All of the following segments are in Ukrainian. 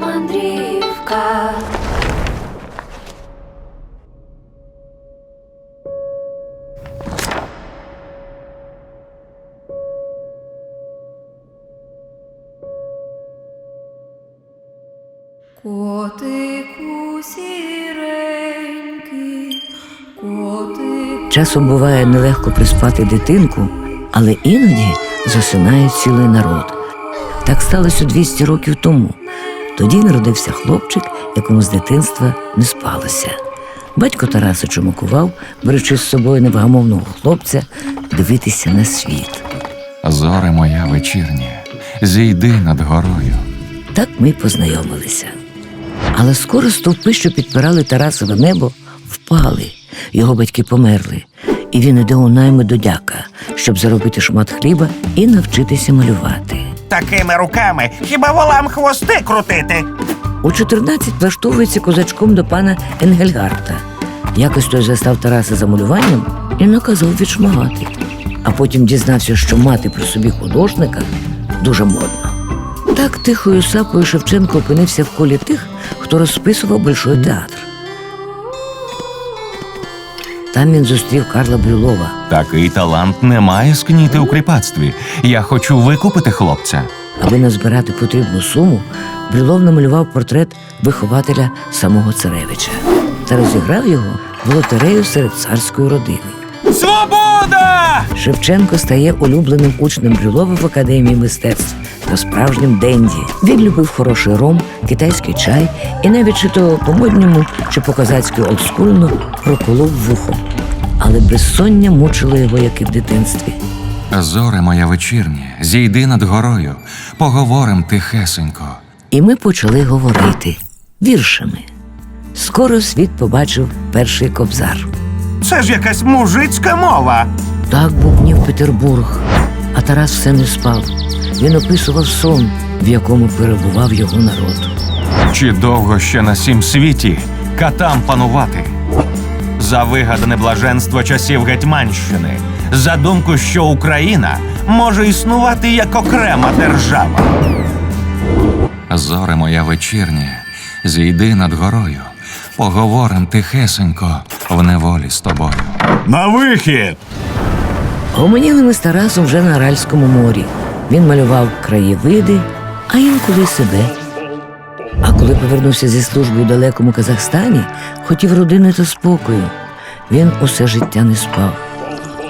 Мандрівка. Котику. Часом буває нелегко приспати дитинку, але іноді засинає цілий народ. Так сталося 200 років тому. Тоді народився хлопчик, якому з дитинства не спалося. Батько Тараса чумакував, беручи з собою невгамовного хлопця дивитися на світ. Зоре моя вечірня, зійди над горою. Так ми й познайомилися. Але скоро стовпи, що підпирали Тарасове небо, впали. Його батьки померли, і він іде у найми до дяка, щоб заробити шмат хліба і навчитися малювати. Такими руками хіба волам хвости крутити? У 14 влаштовується козачком до пана Енгельгарта. Якось той застав Тараса за малюванням і наказав відшмагати. А потім дізнався, що мати при собі художника дуже модно. Так тихою сапою Шевченко опинився в колі тих, хто розписував Большой театр. Там він зустрів Карла Брюлова. Такий талант не має скніти у кріпацтві. Я хочу викупити хлопця. Аби назбирати потрібну суму, Брюлов намалював портрет вихователя самого царевича та розіграв його в лотерею серед царської родини. Свобода! Шевченко стає улюбленим учнем Брюлова в академії мистецтв та справжнім денді. Він любив хороший ром, китайський чай і навіть чи то по-модньому, чи по-козацьки олдскульно проколов вухом. Але безсоння мучило його, як і в дитинстві. Зоре моя вечірня, зійди над горою, поговорим тихесенько. І ми почали говорити віршами. Скоро світ побачив перший кобзар. Це ж якась мужицька мова. Так бубнів Петербург, а Тарас все не спав. Він описував сон, в якому перебував його народ. Чи довго ще на сім світі катам панувати? За вигадане блаженство часів Гетьманщини, за думку, що Україна може існувати як окрема держава. Зоре моя вечірня, зійди над горою, поговорим тихесенько в неволі з тобою. На вихід! Гомоніли ми з Тарасом вже на Аральському морі. Він малював краєвиди, а інколи й себе. А коли повернувся зі служби у далекому Казахстані, хотів родини та спокою. Він усе життя не спав.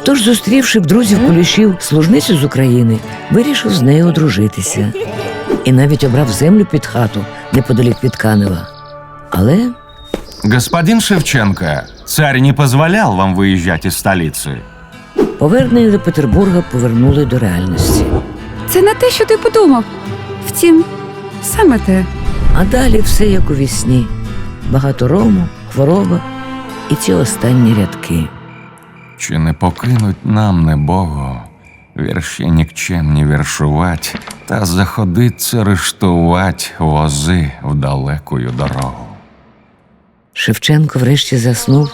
Тож, зустрівши в друзів кулішів служницю з України, вирішив з нею одружитися. І навіть обрав землю під хату неподалік від Канева. Але Господин Шевченко, царь не позволял вам выезжать из столицы. повернення до Петербурга повернули до реальності. Це не те, що ти подумав. Втім, саме те. А далі все як у вісні. Багато рому, хвороба і ці останні рядки. Чи не покинуть нам не Богу, вірші нікчемні віршувать, та заходиться рештувать вози в далекую дорогу. Шевченко врешті заснув,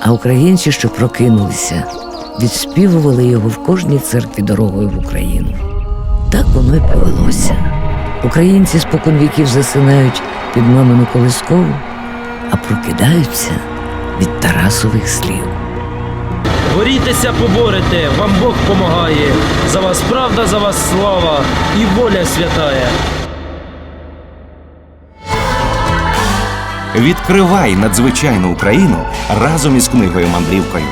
а українці, що прокинулися, відспівували його в кожній церкві дорогою в Україну. Так воно й повелося. Українці спокон віків засинають під мамину колискову, а прокидаються від Тарасових слів. Борітеся, поборете, вам Бог помагає. За вас правда, за вас слава і воля святая. Відкривай надзвичайну Україну разом із книгою мандрівкою.